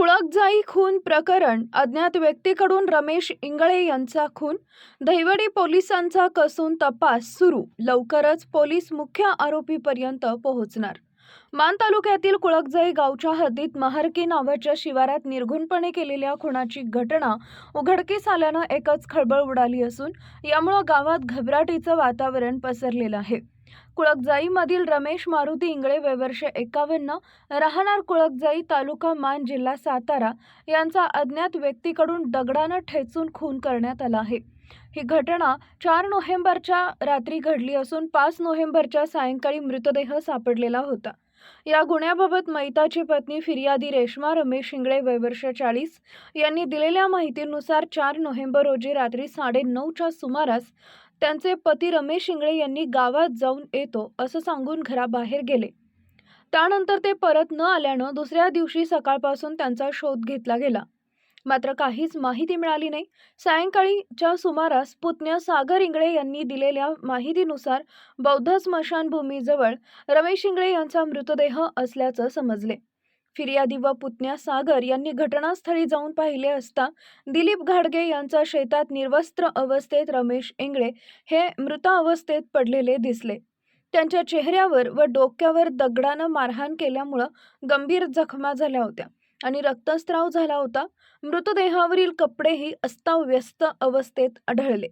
कुळकजाई खून प्रकरण अज्ञात व्यक्तीकडून रमेश इंगळे यांचा खून. दहिवडी पोलिसांचा कसून तपास सुरू. लवकरच पोलीस मुख्य आरोपीपर्यंत पोहोचणार. मान तालुक्यातील कुळकजाई गावच्या हद्दीत महारकी नावाच्या शिवारात निर्घुणपणे केलेल्या खुनाची घटना उघडकीस आल्यानं एकच खळबळ उडाली असून यामुळं गावात घबराटीचं वातावरण पसरलेलं आहे. कुळकजाईमधील रमेश मारुती इंगळे वय वर्ष एकावन्न राहणार कुळकजाई तालुका मान जिल्हा सातारा यांचा अज्ञात व्यक्तीकडून दगडानं ठेचून खून करण्यात आला आहे. ही घटना चार नोव्हेंबरच्या रात्री घडली असून पाच नोव्हेंबरच्या सायंकाळी मृतदेह सापडलेला होता. या गुन्ह्याबाबत मैताची पत्नी फिर्यादी रेश्मा रमेश शिंगळे वयवर्ष चाळीस यांनी दिलेल्या माहितीनुसार चार नोव्हेंबर रोजी रात्री साडेनऊच्या सुमारास त्यांचे पती रमेश शिंगळे यांनी गावात जाऊन येतो असं सांगून घराबाहेर गेले. त्यानंतर ते परत न आल्यानं दुसऱ्या दिवशी सकाळपासून त्यांचा शोध घेतला गेला. मात्र काहीच माहिती मिळाली नाही. सायंकाळीच्या सुमारास पुतण्या सागर इंगळे यांनी दिलेल्या माहितीनुसार बौद्ध स्मशानभूमीजवळ रमेश इंगळे यांचा मृतदेह असल्याचं समजले. फिर्यादी व पुतण्या सागर यांनी घटनास्थळी जाऊन पाहिले असता दिलीप घाडगे यांचा शेतात निर्वस्त्र अवस्थेत रमेश इंगळे हे मृत अवस्थेत पडलेले दिसले. त्यांच्या चेहऱ्यावर व डोक्यावर दगडानं मारहाण केल्यामुळं गंभीर जखमा झाल्या होत्या. आणि रक्तस्राव झाला होता मृतदेहावरील कपडेही अस्ताव्यस्त अवस्थेत आढळले.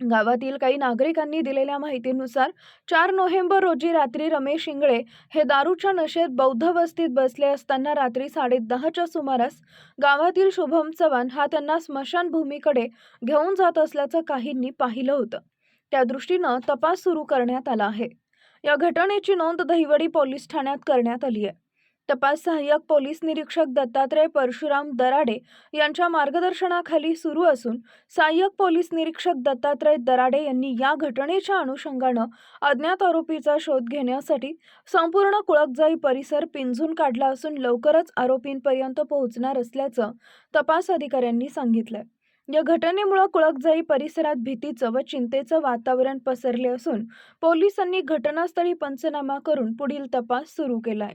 गावातील काही नागरिकांनी दिलेल्या माहितीनुसार चार नोव्हेंबर रोजी रात्री रमेश इंगळे हे दारूच्या नशेत बौद्ध वस्तीत बसले असताना रात्री साडेदहाच्या सुमारास गावातील शुभम चव्हाण हा त्यांना स्मशानभूमीकडे घेऊन जात असल्याचं काहींनी पाहिलं होतं. त्या दृष्टीनं तपास सुरू करण्यात आला आहे. या घटनेची नोंद दहिवडी पोलीस ठाण्यात करण्यात आली आहे. तपास सहाय्यक पोलीस निरीक्षक दत्तात्रय परशुराम दराडे यांच्या मार्गदर्शनाखाली सुरू असून सहाय्यक पोलीस निरीक्षक दत्तात्रय दराडे यांनी या घटनेच्या अनुषंगानं अज्ञात आरोपीचा शोध घेण्यासाठी संपूर्ण कुळकजाई परिसर पिंजून काढला असून लवकरच आरोपींपर्यंत पोहोचणार असल्याचं तपास अधिकाऱ्यांनी सांगितलंय. या घटनेमुळे कुळकजाई परिसरात भीतीचं व चिंतेचं वातावरण पसरले असून पोलिसांनी घटनास्थळी पंचनामा करून पुढील तपास सुरू केलाय.